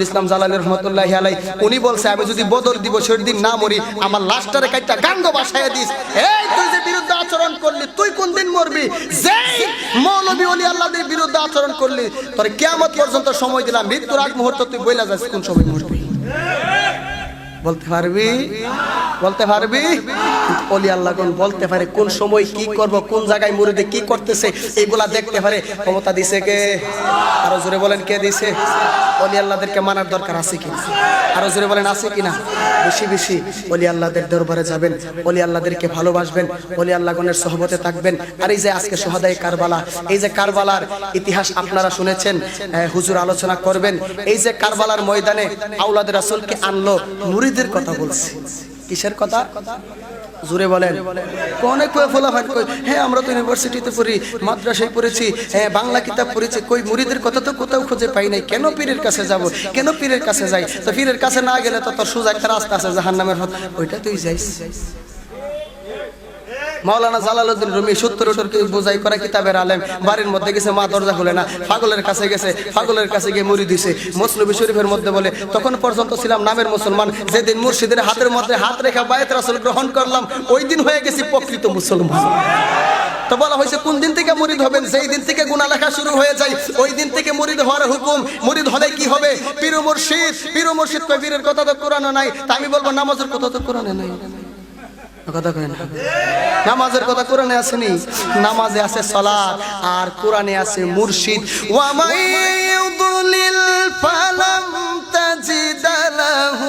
কামরুল ইসলাম জালালি রহমতুল্লাহ আলাই উনি বলছে, আমি যদি বদর দিবসের দিন না মরি, আমার লাশটারে কাইটা গাঙ্গ বাসায় দিস। এই তুই যে বিরুদ্ধে আচরণ করলি, তুই কোন দিন মরবি? যেই মৌলবী অলি আল্লাহদের বিরুদ্ধে আচরণ করলি, তোর কিয়ামত পর্যন্ত সময় দিলাম, মৃত্যুর আগ মুহূর্ত তুই বইলা যাস কোন সময় মরবি। বলতে পারবি? বলতে পারবি? অলি আল্লাহ কোন বলতে পারে কোন সময় কি করব, কোন জায়গায় মুরিদে কি করতেছে, এগুলা দেখতে পারে। ক্ষমতা দিছে কে? আরও জোরে বলেন কে দিছে? অলি আল্লাহদেরকে মানার দরকার আছে কি আরও জোরে বলেন আছে কিনা বেশি বেশি। অলি আল্লাহদের দরবারে যাবেন, অলি আল্লাহদেরকে ভালোবাসবেন, অলি আল্লাহগণের সহবতে থাকবেন। আর এই যে আজকে সোহাদাই কারবালা, এই যে কারবালার ইতিহাস আপনারা শুনেছেন হুজুর আলোচনা করবেন। এই যে কারবালার ময়দানে আউলাদের রাসূলকে আনলো, মুরিদের কথা বলছে। কিসের কথা? জুড়ে বলেন। অনেক ফলাফল কই? হ্যাঁ আমরা তো ইউনিভার্সিটিতে পড়ি, মাদ্রাসায় পড়েছি হ্যাঁ বাংলা কিতাব পড়েছি, কই মুড়িদের কথা তো কোথাও খুঁজে পাই নাই। কেন পীরের কাছে যাব? কেন পীরের কাছে যাই? তো পীরের কাছে না গেলে তো তোর সোজা একটা রাস্তা আছে, জাহান্নামের হত ওইটা তুই যাইস। মাওলানা জালালউদ্দিন রুমি সত্তর ওটরকে বোঝাই করা কিতাবের আলেম? বাড়ির মধ্যে গেছে, মা দরজা খুলে না। পাগলের কাছে গেছে, পাগলের কাছে গিয়ে মুড়ি দিছে। মুসলিম শরীফের মধ্যে বলে, তখন পর্যন্ত ছিলাম নামের মুসলমান। যেদিন মুর্শিদের হাতের মধ্যে হাত রেখা বায়াত রাসূল গ্রহণ করলাম, ওই দিন হয়ে গেছি প্রকৃত মুসলমান। তো বলা হয়েছে, কোন দিন থেকে মুরিদ হবেন? সেই দিন থেকে গুণা লেখা শুরু হয়ে যায়, ওই দিন থেকে মুরিদ হওয়ার হুকুম। মুরিদ হলে কি হবে? পীর মুর্শিদ পীর মুর্শিদ কয় পীরের কথা তো কোরআনে নাই। তা আমি বলব, নামাজের কথা তো কোরআনে নাই। কথা কয় না। নামাজের কথা কোরআনে আসেনি, নামাজে আছে সালাত আর কোরআনে আছে মুর্শিদ। ওয়ামাই ইউদলিল ফালাম তাজিদ লাহু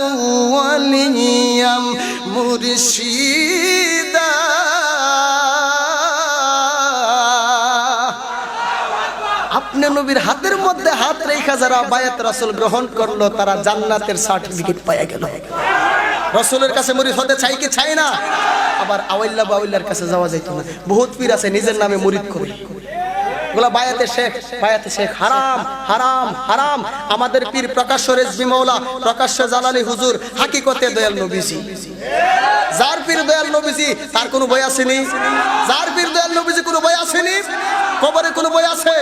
ওয়ালিয়াম মুর্শিদা। আপনি নবীর হাতের মধ্যে হাত রেখা যারা বায়াত রাসুল গ্রহণ করল, তারা জান্নাতের সার্টিফিকেট পাইয়া গেল। রসুলের কাছে মুরিদ হতে চাই কি চাই না? আবার আওয়াল্লা বাউল্লার কাছে যাওয়া যাইত না বহুত পীর আছে, নিজের নামে মুরিদ করে। ওগুলা বায়াতে শেখ বায়াতে শেখ। হারাম হারাম হারাম। আমাদের পীর প্রকাশ্য হুজুর দয়াল নবীজি। যার পীর দয়াল নবীজি, তার কোনো যার পীর দয়াল নবীজি কোনো কবরে কোনো বই আছে?